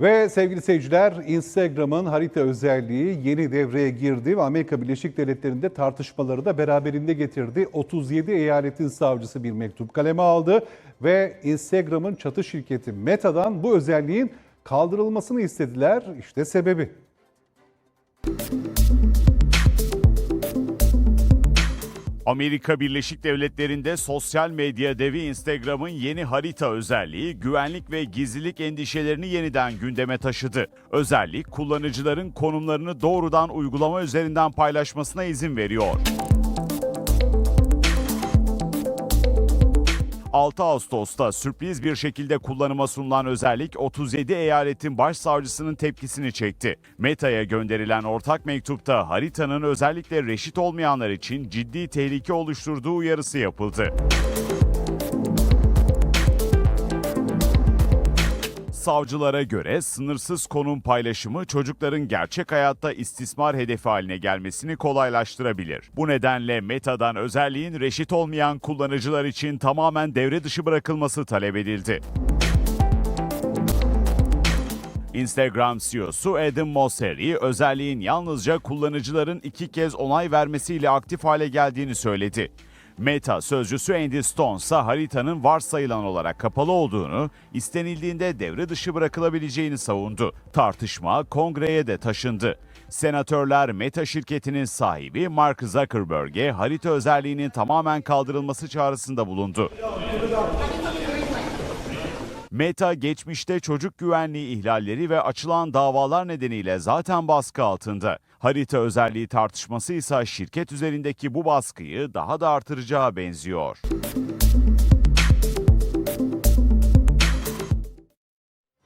Ve sevgili seyirciler Instagram'ın harita özelliği yeni devreye girdi ve Amerika Birleşik Devletleri'nde tartışmaları da beraberinde getirdi. 37 eyaletin savcısı bir mektup kaleme aldı ve Instagram'ın çatı şirketi Meta'dan bu özelliğin kaldırılmasını istediler. İşte sebebi. Amerika Birleşik Devletleri'nde sosyal medya devi Instagram'ın yeni harita özelliği güvenlik ve gizlilik endişelerini yeniden gündeme taşıdı. Özellik kullanıcıların konumlarını doğrudan uygulama üzerinden paylaşmasına izin veriyor. 6 Ağustos'ta sürpriz bir şekilde kullanıma sunulan özellik 37 eyaletin başsavcısının tepkisini çekti. Meta'ya gönderilen ortak mektupta haritanın özellikle reşit olmayanlar için ciddi tehlike oluşturduğu uyarısı yapıldı. Savcılara göre sınırsız konum paylaşımı çocukların gerçek hayatta istismar hedefi haline gelmesini kolaylaştırabilir. Bu nedenle Meta'dan özelliğin reşit olmayan kullanıcılar için tamamen devre dışı bırakılması talep edildi. Instagram CEO'su Adam Mosseri, özelliğin yalnızca kullanıcıların iki kez onay vermesiyle aktif hale geldiğini söyledi. Meta sözcüsü Andy Stone ise haritanın varsayılan olarak kapalı olduğunu, istenildiğinde devre dışı bırakılabileceğini savundu. Tartışma kongreye de taşındı. Senatörler Meta şirketinin sahibi Mark Zuckerberg'e harita özelliğinin tamamen kaldırılması çağrısında bulundu. Meta geçmişte çocuk güvenliği ihlalleri ve açılan davalar nedeniyle zaten baskı altında. Harita özelliği tartışması ise şirket üzerindeki bu baskıyı daha da artıracağı benziyor.